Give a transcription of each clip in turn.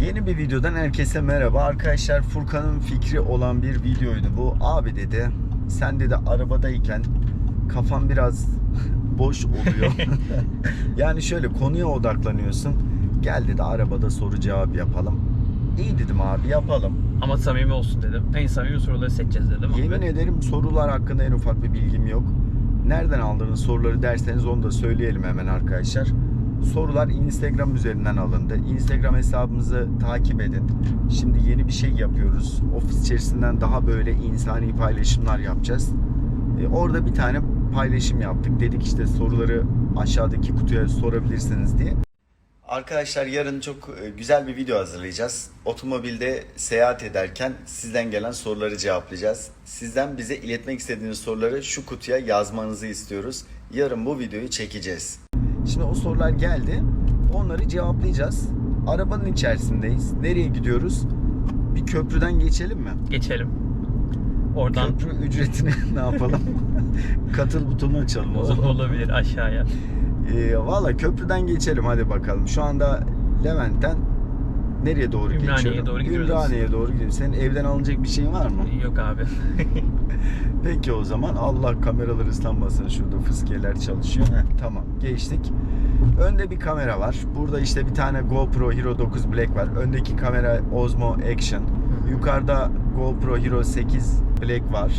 Yeni bir videodan herkese merhaba. Arkadaşlar Furkan'ın fikri olan bir videoydu bu. Abi dedi sen dedi arabadayken kafan biraz boş oluyor. yani şöyle konuya odaklanıyorsun. Gel dedi arabada soru cevap yapalım. İyi dedim abi yapalım. Ama samimi olsun dedim. En samimi soruları seçeceğiz dedim. Yemin ederim sorular hakkında en ufak bir bilgim yok. Nereden aldığınız soruları derseniz onu da söyleyelim hemen arkadaşlar. Sorular Instagram üzerinden alındı. Instagram hesabımızı takip edin. Şimdi yeni bir şey yapıyoruz. Ofis içerisinden daha böyle insani paylaşımlar yapacağız. E, orada bir tane paylaşım yaptık. Dedik işte soruları aşağıdaki kutuya sorabilirsiniz diye. Arkadaşlar yarın çok e, güzel bir video hazırlayacağız. Otomobilde seyahat ederken sizden gelen soruları cevaplayacağız. Sizden bize iletmek istediğiniz soruları şu kutuya yazmanızı istiyoruz. Yarın bu videoyu çekeceğiz. Şimdi o sorular geldi. Onları cevaplayacağız. Arabanın içerisindeyiz. Nereye gidiyoruz? Bir köprüden geçelim mi? Geçelim. Oradan Köprü ücretini ne yapalım? Katıl butonu açalım o zaman. olabilir aşağıya. Ee, Valla köprüden geçelim hadi bakalım. Şu anda Levent'ten nereye doğru Ümraniye'ye geçiyorum? doğru gidiyoruz. Ümraniye'ye doğru gidiyorum. Senin evden alınacak bir şeyin var mı? Yok abi. Peki o zaman Allah kameralar ıslanmasın. Şurada fıskiyeler çalışıyor. Heh, tamam geçtik. Önde bir kamera var. Burada işte bir tane GoPro Hero 9 Black var. Öndeki kamera Osmo Action. Yukarıda GoPro Hero 8 Black var.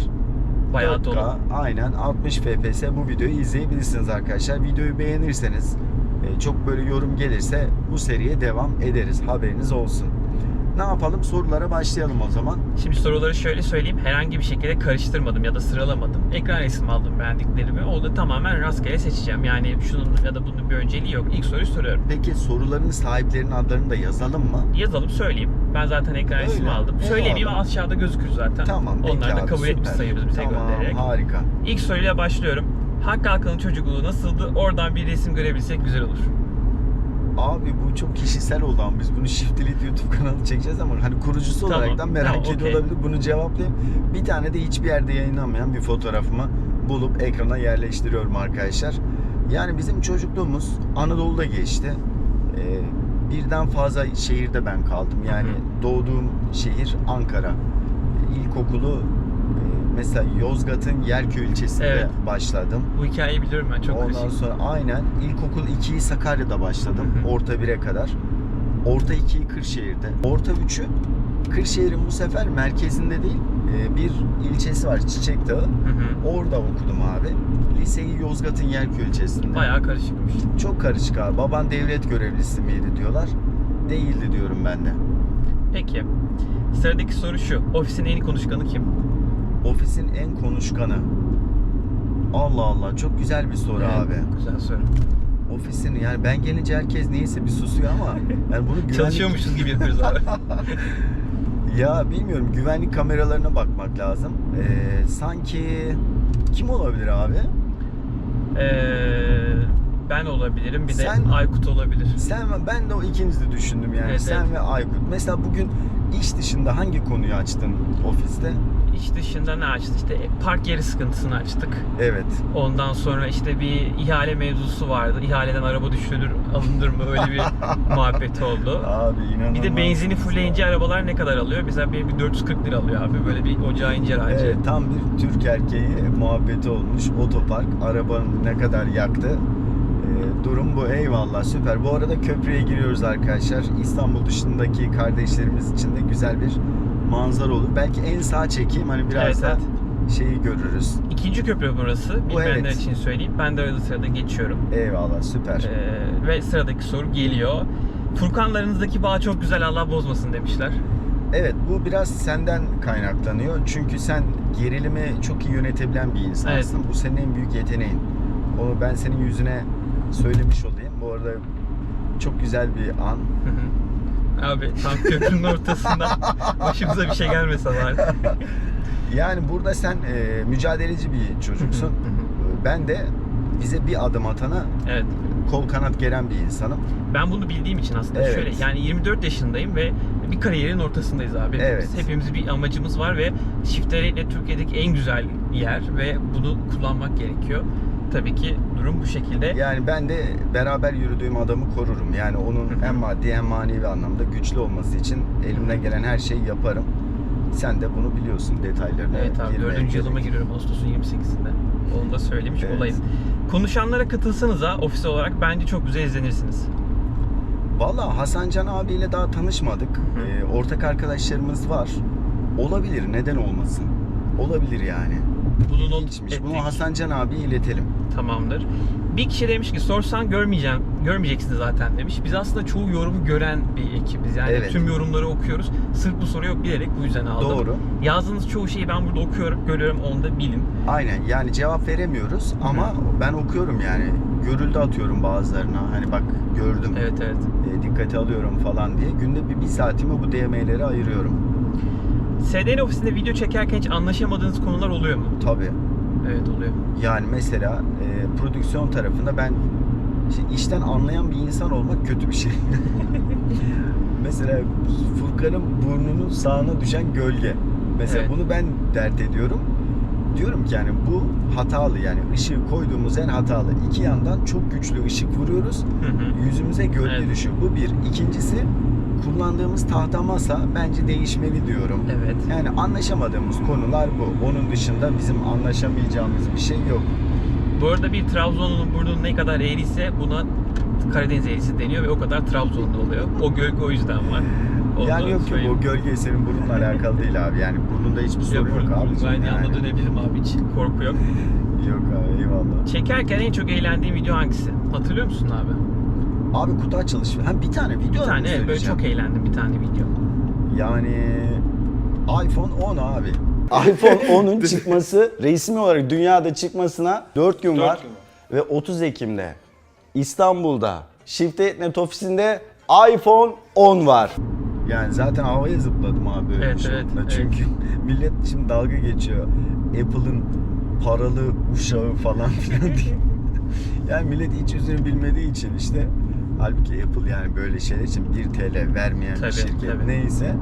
Bayağı 4K, dolu. Aynen 60 FPS bu videoyu izleyebilirsiniz arkadaşlar. Videoyu beğenirseniz çok böyle yorum gelirse bu seriye devam ederiz. Haberiniz olsun. Ne yapalım? Sorulara başlayalım o zaman. Şimdi soruları şöyle söyleyeyim. Herhangi bir şekilde karıştırmadım ya da sıralamadım. Ekran resmi aldım beğendiklerimi. O da tamamen rastgele seçeceğim. Yani şunun ya da bunun bir önceliği yok. İlk soruyu soruyorum. Peki soruların sahiplerinin adlarını da yazalım mı? Yazalım söyleyeyim. Ben zaten ekran Öyle. resmi aldım. Söyleyeyim Eyvallah. aşağıda gözükür zaten. Tamam. Peki Onları da abi, kabul etmiş süper. sayıyoruz bize tamam, göndererek. harika. İlk soruyla başlıyorum. Hakkı Hakan'ın çocukluğu nasıldı? Oradan bir resim görebilsek güzel olur. Abi bu çok kişisel ama biz bunu Shift'li YouTube kanalı çekeceğiz ama hani kurucusu Tamam, olaraktan merak tamam, ediyor okey. olabilir. Bunu cevaplayayım. Bir tane de hiçbir yerde yayınlanmayan bir fotoğrafımı bulup ekrana yerleştiriyorum arkadaşlar. Yani bizim çocukluğumuz Anadolu'da geçti. Ee, birden fazla şehirde ben kaldım. Yani doğduğum şehir Ankara. İlkokulu mesela Yozgat'ın Yerköy ilçesinde Evet. başladım. Bu hikayeyi biliyorum ben çok Ondan karışık. sonra aynen ilkokul 2'yi Sakarya'da başladım. Hı hı. Orta 1'e kadar. Orta 2'yi Kırşehir'de. Orta 3'ü Kırşehir'in bu sefer merkezinde değil e, bir ilçesi var Çiçek Dağı. Hı hı. Orada okudum abi. Liseyi Yozgat'ın Yerköy ilçesinde. Bayağı karışıkmış. Çok karışık abi. Baban devlet görevlisi miydi diyorlar. Değildi diyorum ben de. Peki. Sıradaki soru şu. Ofisin en iyi konuşkanı kim? Ofisin en konuşkanı. Allah Allah çok güzel bir soru Evet, abi. Güzel soru. Ofisin yani ben gelince herkes neyse bir susuyor ama yani bunu güvenlik Çalışıyormuşuz gibi yapıyoruz abi. Ya bilmiyorum güvenlik kameralarına bakmak lazım. Ee, sanki kim olabilir abi? Ee, ben olabilirim. Bir de Sen- Aykut olabilir. Sen ve ben de o ikinizi düşündüm yani. Evet, Sen evet. ve Aykut. Mesela bugün iş dışında hangi konuyu açtın ofiste? İş dışında ne açtık? İşte park yeri sıkıntısını açtık. Evet. Ondan sonra işte bir ihale mevzusu vardı. İhaleden araba düşürülür, alınır mı? Öyle bir muhabbet oldu. Abi inanılmaz. Bir de benzini fullleyince arabalar ne kadar alıyor? Mesela benim bir 440 lira alıyor abi. Böyle bir ocağı incir ağacı. Evet, tam bir Türk erkeği muhabbeti olmuş. Otopark arabanın ne kadar yaktı. Ee, durum bu. Eyvallah süper. Bu arada köprüye giriyoruz arkadaşlar. İstanbul dışındaki kardeşlerimiz için de güzel bir manzara olur. Belki en sağ çekeyim hani biraz Evet, da evet. şeyi görürüz. İkinci köprü burası. Bilmeyenler evet. için söyleyeyim. Ben de arada sırada geçiyorum. Eyvallah süper. Ee, ve sıradaki soru geliyor. Furkanlarınızdaki bağ çok güzel Allah bozmasın demişler. Evet bu biraz senden kaynaklanıyor. Çünkü sen gerilimi çok iyi yönetebilen bir insansın. Evet. Bu senin en büyük yeteneğin. Onu ben senin yüzüne söylemiş olayım. Bu arada çok güzel bir an. Abi tam köprünün ortasında başımıza bir şey gelmese bari. Yani burada sen e, mücadeleci bir çocuksun. Ben de bize bir adım atana Evet. kol kanat geren bir insanım. Ben bunu bildiğim için aslında Evet. şöyle yani 24 yaşındayım ve bir kariyerin ortasındayız abi. Evet. Biz Hepimiz bir amacımız var ve çift Türkiye'deki en güzel yer ve bunu kullanmak gerekiyor. Tabii ki durum bu şekilde. Yani ben de beraber yürüdüğüm adamı korurum. Yani onun hem maddi hem manevi anlamda güçlü olması için elimden gelen her şeyi yaparım. Sen de bunu biliyorsun detaylarına. Evet abi girmeye dördüncü yılıma gerek giriyorum Ağustos'un 28'inde. Onu da söylemiş Evet. olayım. Konuşanlara katılsanız ha ofis olarak bence çok güzel izlenirsiniz. Valla Hasan Can abiyle daha tanışmadık. Ee, ortak arkadaşlarımız var. Olabilir, neden olmasın? Olabilir yani. Bunu not İlginçmiş. ettik. Bunu Hasan Can abiye iletelim. Tamamdır. Bir kişi demiş ki sorsan görmeyeceğim, görmeyeceksiniz zaten demiş. Biz aslında çoğu yorumu gören bir ekibiz. Yani Evet. tüm yorumları okuyoruz. Sırf bu soruyu bilerek bu yüzden aldım. Doğru. Yazdığınız çoğu şeyi ben burada okuyorum, görüyorum. Onu da bilin. Aynen yani cevap veremiyoruz ama ben okuyorum yani. Görüldü atıyorum bazılarına. Hani bak gördüm. Evet evet. e, dikkate alıyorum falan diye. Günde bir, bir saatimi bu DM'lere ayırıyorum. SDN ofisinde video çekerken hiç anlaşamadığınız konular oluyor mu? Tabii. Evet oluyor. Yani mesela e, prodüksiyon tarafında ben işte işten anlayan bir insan olmak kötü bir şey. mesela Furkan'ın burnunun sağına düşen gölge. Mesela Evet. bunu ben dert ediyorum. Diyorum ki yani bu hatalı yani ışığı koyduğumuz yer hatalı. İki yandan çok güçlü ışık vuruyoruz. Hı hı. Yüzümüze gölge Evet. düşüyor. Bu bir. İkincisi kullandığımız tahta masa bence değişmeli diyorum. Evet. Yani anlaşamadığımız konular bu. Onun dışında bizim anlaşamayacağımız bir şey yok. Bu arada bir Trabzon'un burnu ne kadar eğriyse buna Karadeniz eğrisi deniyor ve o kadar Trabzon'da oluyor. O gölge o yüzden var. Onu yani yok söyleyeyim. o gölge senin burnunla alakalı değil abi. Yani burnunda hiçbir sorun yok, Yok, abi. Aynı yani. anda dönebilirim abi hiç korku yok. Yok abi eyvallah. Çekerken en çok eğlendiğin video hangisi? Hatırlıyor musun abi? Abi kutu açılışı. Hem bir tane video Bir tane evet, böyle çok eğlendim bir tane video. Yani iPhone 10 abi. iPhone 10'un çıkması resmi olarak dünyada çıkmasına 4 gün Dört var. gün var. Ve 30 Ekim'de İstanbul'da Shift.net ofisinde iPhone 10 var. Yani zaten havaya zıpladım abi böyle Evet, bir şey evet, olduğunda. evet. Çünkü millet şimdi dalga geçiyor. Apple'ın paralı uşağı falan filan diye. yani millet hiç yüzünü bilmediği için işte halbuki Apple yani böyle şeyler için 1 TL vermeyen Tabii, bir şirket tabii. neyse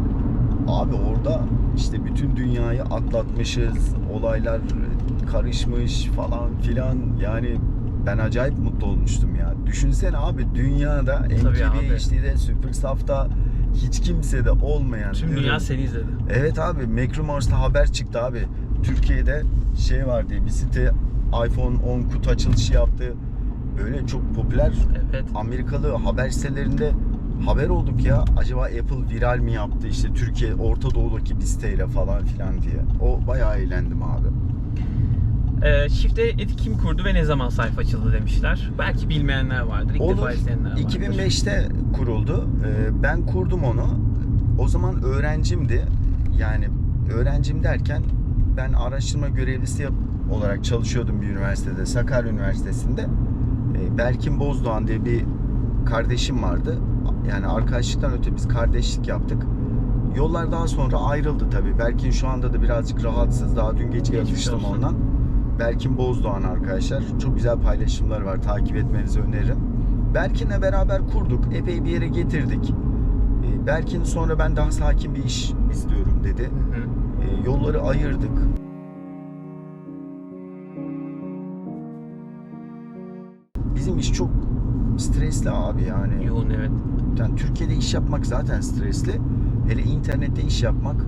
abi orada işte bütün dünyayı atlatmışız olaylar karışmış falan filan yani ben acayip mutlu olmuştum ya. Düşünsene abi dünyada Tabii abi. MTV HD'de Supersoft'ta hiç kimsede olmayan Tüm ürün- dünya seni izledi. Evet abi Macrumors'ta haber çıktı abi. Türkiye'de şey var diye bir site iPhone 10 kutu açılışı yaptı. Böyle çok popüler Evet. Amerikalı haber sitelerinde haber olduk ya. Acaba Apple viral mi yaptı işte Türkiye Orta Doğu'daki bir siteyle falan filan diye. O bayağı eğlendim abi. Ee, Shift'e eti kim kurdu ve ne zaman sayfa açıldı demişler. Belki bilmeyenler vardır, ilk defa Olur. izleyenler vardır. 2005'te kuruldu. Ee, Ben kurdum onu. O zaman öğrencimdi. Yani öğrencim derken ben araştırma görevlisi olarak çalışıyordum bir üniversitede. Sakarya Üniversitesi'nde. Ee, Berkin Bozdoğan diye bir kardeşim vardı. Yani arkadaşlıktan öte biz kardeşlik yaptık. Yollar daha sonra ayrıldı tabii. Berkin şu anda da birazcık rahatsız. Daha dün gece olsun. ondan. Berkin Bozdoğan arkadaşlar. Çok güzel paylaşımlar var. Takip etmenizi öneririm. Berkin'le beraber kurduk. Epey bir yere getirdik. Ee, Berkin sonra ben daha sakin bir iş istiyorum dedi. Hı hı. Ee, Yolları ayırdık. Bizim iş çok stresli abi yani. Yoğun evet. Yani Türkiye'de iş yapmak zaten stresli. Hele internette iş yapmak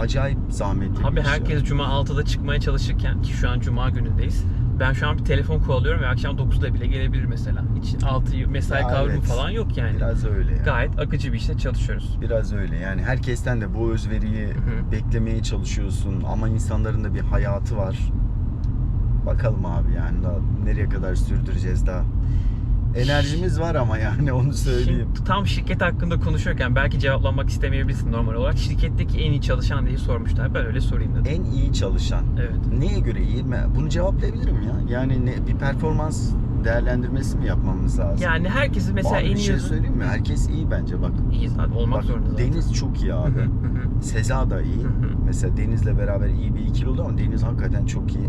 acayip zahmetli Abi iş ya. herkes cuma 6'da çıkmaya çalışırken ki şu an cuma günündeyiz. Ben şu an bir telefon kovalıyorum ve akşam 9'da bile gelebilir mesela. Hiç 6 mesai kavramı evet. falan yok yani. Biraz öyle ya. Gayet akıcı bir işte çalışıyoruz. Biraz öyle yani herkesten de bu özveriyi Hı hı. beklemeye çalışıyorsun ama insanların da bir hayatı var. Bakalım abi yani daha nereye kadar sürdüreceğiz daha. Enerjimiz var ama yani onu söyleyeyim. Şimdi tam şirket hakkında konuşuyorken belki cevaplanmak istemeyebilirsin normal olarak. Şirketteki en iyi çalışan diye sormuşlar. Ben öyle sorayım dedim. En iyi çalışan. Evet. Neye göre iyi? Bunu cevaplayabilirim ya. Yani ne, bir performans değerlendirmesi mi yapmamız lazım? Yani herkesi mesela Abi en bir iyi şey yazın- söyleyeyim mi? Herkes iyi bence bak. İyi zaten olmak Bak zorunda zaten. Deniz çok iyi abi. Seza da iyi. Mesela Deniz'le beraber iyi bir ikili oldu ama Deniz hakikaten çok iyi.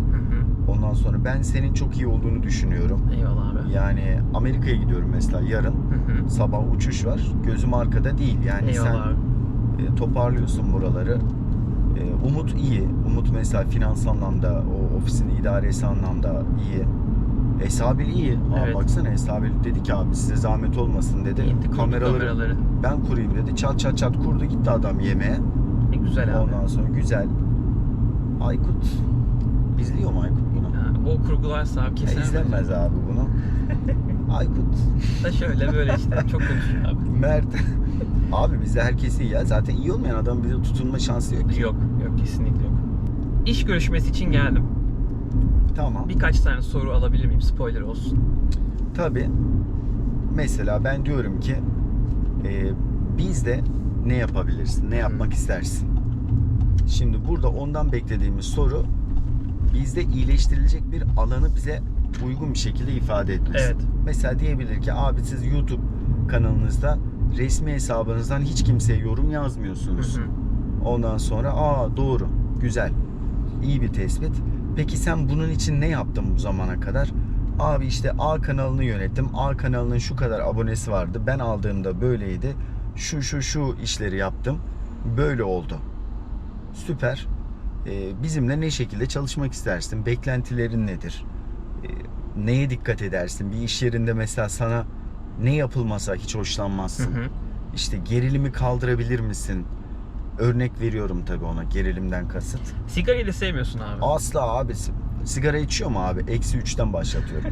Ondan sonra ben senin çok iyi olduğunu düşünüyorum. Eyvallah abi. Yani Amerika'ya gidiyorum mesela yarın. Hı hı. Sabah uçuş var. Gözüm arkada değil. Yani Eyvallah abi. sen e, toparlıyorsun buraları. E, Umut iyi. Umut mesela finans anlamda, o ofisin idaresi anlamda iyi. Esabil iyi. Aa, Evet. Baksana Esabil dedi ki abi size zahmet olmasın dedi. İndi kameraları, kameraları. ben kurayım dedi. Çat çat çat kurdu gitti adam yemeğe. E, güzel abi. Ondan sonra güzel. Aykut izliyor mu Aykut o kurgularsa abi Ya, kesin. izlenmez abi bunu. Aykut, Da şöyle böyle işte çok konuşuyor abi. Mert. abi bizde herkes iyi ya. Zaten iyi olmayan adam bize tutunma şansı yok ki. Yok yok kesinlikle yok. İş görüşmesi için geldim. Tamam. Birkaç tane soru alabilir miyim? Spoiler olsun. Tabii. Mesela ben diyorum ki e, bizde ne yapabilirsin? Ne yapmak istersin? Şimdi burada ondan beklediğimiz soru bizde iyileştirilecek bir alanı bize uygun bir şekilde ifade etmesi. Evet. Mesela diyebilir ki abi siz YouTube kanalınızda resmi hesabınızdan hiç kimseye yorum yazmıyorsunuz. Hı hı. Ondan sonra aa doğru, güzel, iyi bir tespit. Peki sen bunun için ne yaptın bu zamana kadar? Abi işte A kanalını yönettim. A kanalının şu kadar abonesi vardı. Ben aldığımda böyleydi. Şu şu şu işleri yaptım. Böyle oldu. Süper. Ee, bizimle ne şekilde çalışmak istersin? Beklentilerin nedir? Ee, neye dikkat edersin? Bir iş yerinde mesela sana ne yapılmasa hiç Hı hoşlanmazsın. hı. İşte gerilimi kaldırabilir misin? Örnek veriyorum tabii ona gerilimden kasıt. Sigarayı da sevmiyorsun abi. Asla abi sigara içiyor mu abi? Eksi üçten başlatıyorum.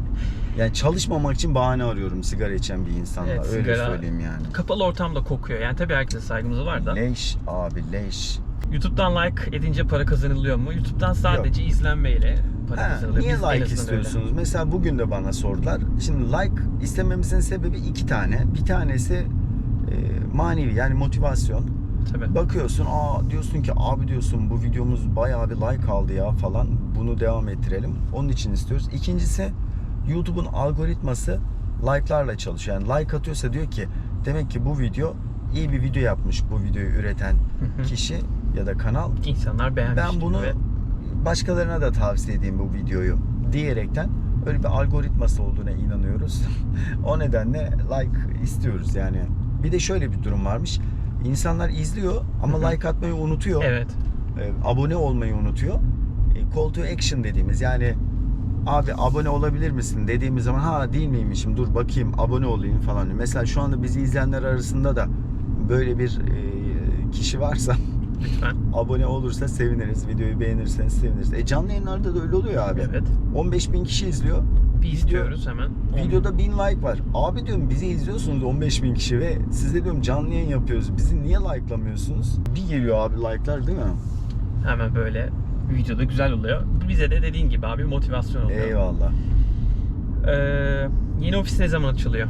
yani çalışmamak için bahane arıyorum sigara içen bir insanla. Evet, Öyle sigara- söyleyeyim yani. Kapalı ortamda kokuyor. Yani tabii herkese saygımız var da. Leş abi leş. YouTube'dan like edince para kazanılıyor mu? YouTube'dan sadece izlenmeyle para Ha, kazanılıyor. niye Biz like azından öyle. istiyorsunuz? Mesela bugün de bana sordular. Şimdi like istememizin sebebi iki tane. Bir tanesi e, manevi yani motivasyon. Tabii. Bakıyorsun aa diyorsun ki abi diyorsun bu videomuz bayağı bir like aldı ya falan. Bunu devam ettirelim. Onun için istiyoruz. İkincisi YouTube'un algoritması like'larla çalışıyor. Yani like atıyorsa diyor ki demek ki bu video iyi bir video yapmış bu videoyu üreten kişi ya da kanal. İnsanlar beğenmiş. Ben bunu ve başkalarına da tavsiye edeyim bu videoyu diyerekten öyle bir algoritması olduğuna inanıyoruz. o nedenle like istiyoruz yani. Bir de şöyle bir durum varmış. İnsanlar izliyor ama like atmayı unutuyor. Evet. E, abone olmayı unutuyor. E, call to action dediğimiz yani abi abone olabilir misin dediğimiz zaman ha değil miymişim dur bakayım abone olayım falan. Mesela şu anda bizi izleyenler arasında da böyle bir e, kişi varsa Lütfen. abone olursa seviniriz. Videoyu beğenirseniz seviniriz. E canlı yayınlarda da öyle oluyor abi. Evet. 15 bin kişi izliyor. Bir Video- istiyoruz hemen. Videoda 1000 like var. Abi diyorum bizi izliyorsunuz 15 bin kişi ve siz de diyorum canlı yayın yapıyoruz. Bizi niye like'lamıyorsunuz? Bir geliyor abi like'lar değil mi? Hemen böyle videoda güzel oluyor. Bize de dediğin gibi abi motivasyon oluyor. Eyvallah. Ee, yeni ofis ne zaman açılıyor?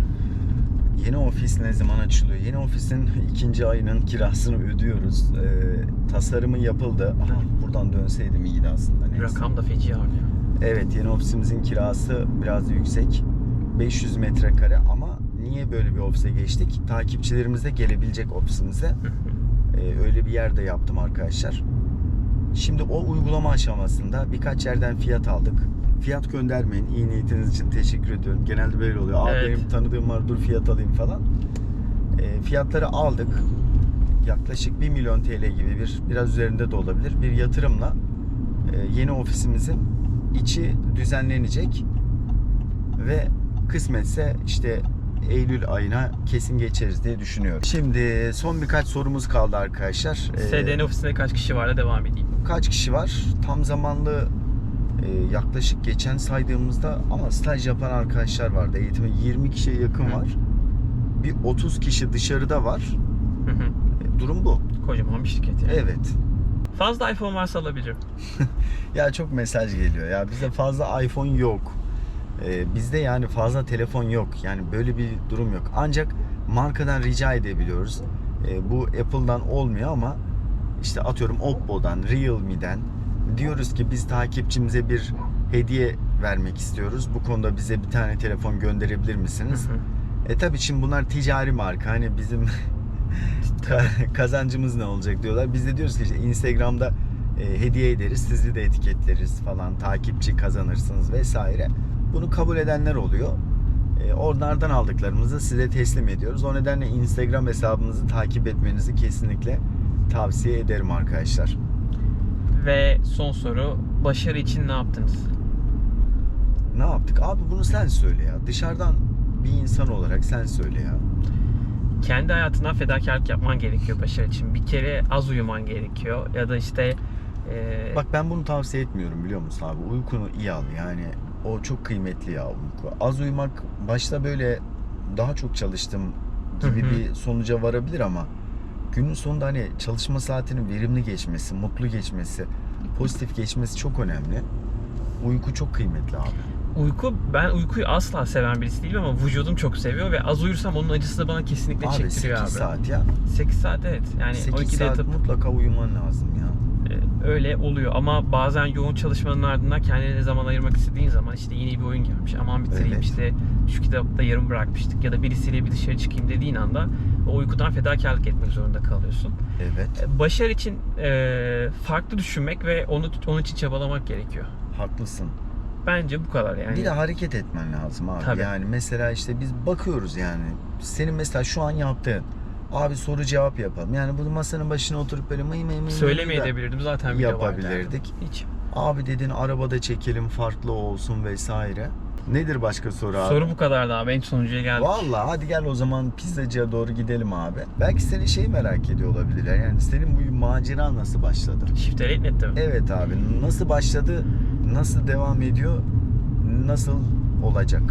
Yeni ofis ne zaman açılıyor? Yeni ofisin ikinci ayının kirasını ödüyoruz. Ee, tasarımı yapıldı. Aha, buradan dönseydim iyiydi aslında. Neyse. Rakam da feci abi. Evet yeni ofisimizin kirası biraz yüksek. 500 metrekare ama niye böyle bir ofise geçtik? Takipçilerimiz de gelebilecek ofisimize. Ee, öyle bir yerde yaptım arkadaşlar. Şimdi o uygulama aşamasında birkaç yerden fiyat aldık. Fiyat göndermeyin. İyi niyetiniz için teşekkür ediyorum. Genelde böyle oluyor. Aa, Evet. benim tanıdığım var dur fiyat alayım falan. Ee, fiyatları aldık. Yaklaşık 1 milyon TL gibi bir biraz üzerinde de olabilir. Bir yatırımla e, yeni ofisimizin içi düzenlenecek ve kısmetse işte Eylül ayına kesin geçeriz diye düşünüyorum. Şimdi son birkaç sorumuz kaldı arkadaşlar. Ee, SDN ofisinde kaç kişi var da devam edeyim. kaç kişi var? Tam zamanlı e, yaklaşık geçen saydığımızda ama staj yapan arkadaşlar vardı. Eğitime 20 kişiye yakın Hı. var. Bir 30 kişi dışarıda var. Hı hı. E, Durum bu. Kocaman bir şirket yani. Evet. Fazla iPhone varsa alabilirim. Ya çok mesaj geliyor ya. Bizde fazla iPhone yok. Ee, bizde yani fazla telefon yok. Yani böyle bir durum yok. Ancak markadan rica edebiliyoruz. Ee, bu Apple'dan olmuyor ama işte atıyorum Oppo'dan, Realme'den diyoruz ki biz takipçimize bir hediye vermek istiyoruz. Bu konuda bize bir tane telefon gönderebilir misiniz? Hı hı. E tabii şimdi bunlar ticari marka. Hani bizim Ka- kazancımız ne olacak diyorlar. Biz de diyoruz ki işte Instagram'da e, hediye ederiz, sizi de etiketleriz falan, takipçi kazanırsınız vesaire. Bunu kabul edenler oluyor. E, onlardan aldıklarımızı size teslim ediyoruz. O nedenle Instagram hesabımızı takip etmenizi kesinlikle tavsiye ederim arkadaşlar. Ve son soru. Başarı için ne yaptınız? Ne yaptık? Abi bunu sen söyle ya. Dışarıdan bir insan olarak sen söyle ya. Kendi hayatından fedakarlık yapman gerekiyor başarı için. Bir kere az uyuman gerekiyor. Ya da işte e, Bak ben bunu tavsiye etmiyorum biliyor musun abi? Uykunu iyi al yani. O çok kıymetli ya uyku. Az uyumak başta böyle daha çok çalıştım gibi bir sonuca varabilir ama günün sonunda hani çalışma saatinin verimli geçmesi, mutlu geçmesi, pozitif geçmesi çok önemli. Uyku çok kıymetli abi. uyku ben uykuyu asla seven birisi değilim ama vücudum çok seviyor ve az uyursam onun acısı da bana kesinlikle Abi 8 çektiriyor abi. saat ya. 8 saat evet. Yani 8 12'de saat yatıp mutlaka uyuman lazım ya. e, öyle oluyor ama bazen yoğun çalışmanın ardından kendine zaman ayırmak istediğin zaman işte yeni bir oyun gelmiş aman bitireyim Evet. işte şu kitapta yarım bırakmıştık ya da birisiyle bir dışarı çıkayım dediğin anda o uykudan fedakarlık etmek zorunda kalıyorsun. Evet. E, Başarı için e, farklı düşünmek ve onu onun için çabalamak gerekiyor. Haklısın. Bence bu kadar yani. Bir de hareket etmen lazım abi. Tabii. Yani mesela işte biz bakıyoruz yani. Senin mesela şu an yaptığın abi soru cevap yapalım. Yani bunu masanın başına oturup böyle mıy mıy mıy mıy Söylemeye da de bilirdim zaten video yapabilirdik. Hiç. Abi dedin arabada çekelim farklı olsun vesaire. Nedir başka soru abi? Soru bu kadardı abi. En sonuncuya geldik. Vallahi hadi gel o zaman pizzacıya doğru gidelim abi. Belki seni şey merak ediyor olabilirler. Yani senin bu macera nasıl başladı? Shift Elite Net'te mi? Evet abi nasıl başladı? Nasıl devam ediyor? Nasıl olacak?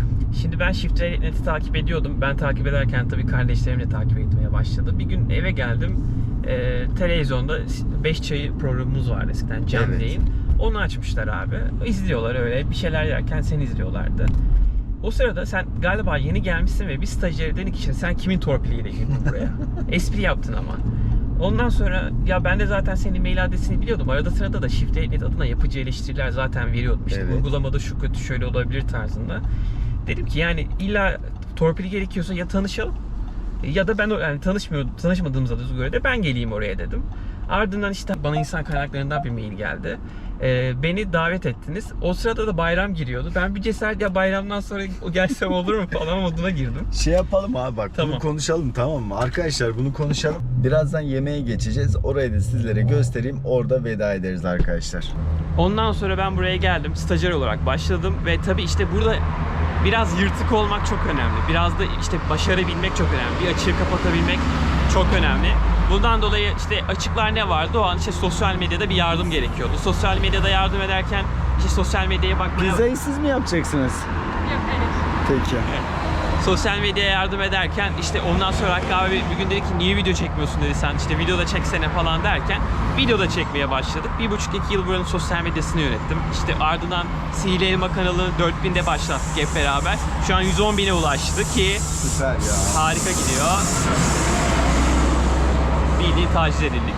Şimdi ben Shift Net'i takip ediyordum. Ben takip ederken tabii kardeşlerim de takip etmeye başladı. Bir gün eve geldim. Ee, televizyonda 5 çayı programımız vardı eskiden Cem Evet. Onu açmışlar abi. İzliyorlar öyle bir şeyler yerken sen izliyorlardı. O sırada sen galiba yeni gelmişsin ve bir stajyer dedi ki işte sen kimin torpiliyle girdin buraya? Espri yaptın ama. Ondan sonra ya ben de zaten senin mail adresini biliyordum. Arada sırada da Shift Elite adına yapıcı eleştiriler zaten veriyordum. İşte Evet. uygulamada şu kötü şöyle olabilir tarzında. Dedim ki yani illa torpili gerekiyorsa ya tanışalım ya da ben yani tanışmıyor tanışmadığımıza da göre de ben geleyim oraya dedim. Ardından işte bana insan kaynaklarından bir mail geldi. Ee, beni davet ettiniz. O sırada da bayram giriyordu. Ben bir cesaret ya bayramdan sonra o gelsem olur mu falan moduna girdim. Şey yapalım abi bak Tamam. bunu konuşalım tamam mı? Arkadaşlar bunu konuşalım. Birazdan yemeğe geçeceğiz. Orayı da sizlere göstereyim. Orada veda ederiz arkadaşlar. Ondan sonra ben buraya geldim. Stajyer olarak başladım ve tabii işte burada biraz yırtık olmak çok önemli. Biraz da işte başarabilmek çok önemli. Bir açığı kapatabilmek çok önemli. Bundan dolayı işte açıklar ne vardı? O an işte sosyal medyada bir yardım gerekiyordu. Sosyal medyada yardım ederken işte sosyal medyaya bakmaya... Pizzayı siz mi yapacaksınız? Yok hayır. Peki. Sosyal medyaya yardım ederken işte ondan sonra Hakkı abi bir gün dedi ki niye video çekmiyorsun dedi sen işte videoda çeksene falan derken videoda çekmeye başladık. Bir buçuk iki yıl buranın sosyal medyasını yönettim. İşte ardından Sihirli Elma kanalı 4000'de başlattık hep beraber. Şu an 110 bine ulaştı ki Süper ya. harika gidiyor. Bildiğin taciz edildik.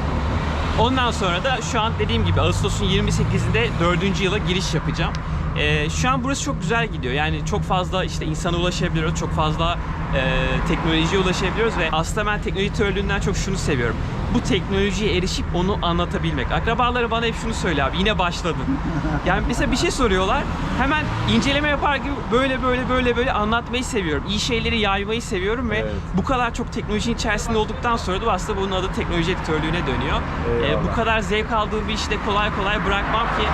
Ondan sonra da şu an dediğim gibi Ağustos'un 28'inde 4. yıla giriş yapacağım. Ee, şu an burası çok güzel gidiyor. Yani çok fazla işte insana ulaşabiliyoruz. Çok fazla e, teknolojiye ulaşabiliyoruz ve aslında ben teknoloji teoriliğinden çok şunu seviyorum. Bu teknolojiye erişip onu anlatabilmek. Akrabaları bana hep şunu söyle abi yine başladın. Yani mesela bir şey soruyorlar. Hemen inceleme yapar gibi böyle böyle böyle böyle anlatmayı seviyorum. İyi şeyleri yaymayı seviyorum ve Evet. bu kadar çok teknolojinin içerisinde olduktan sonra da aslında bunun adı teknoloji editörlüğüne dönüyor. Ee, bu kadar zevk aldığım bir işi de kolay kolay bırakmam ki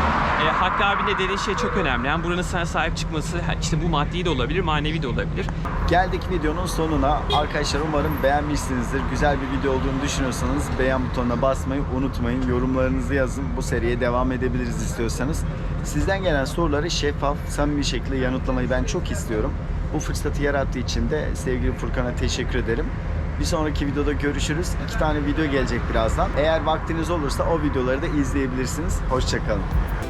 e, Hakkı abi de dediği şey çok önemli. Yani buranın sana sahip çıkması işte bu maddi de olabilir, manevi de olabilir. Geldik videonun sonuna. Arkadaşlar umarım beğenmişsinizdir. Güzel bir video olduğunu düşünüyorsanız beğen butonuna basmayı unutmayın. Yorumlarınızı yazın. Bu seriye devam edebiliriz istiyorsanız. Sizden gelen soruları şeffaf, samimi şekilde yanıtlamayı ben çok istiyorum. Bu fırsatı yarattığı için de sevgili Furkan'a teşekkür ederim. Bir sonraki videoda görüşürüz. İki tane video gelecek birazdan. Eğer vaktiniz olursa o videoları da izleyebilirsiniz. Hoşçakalın.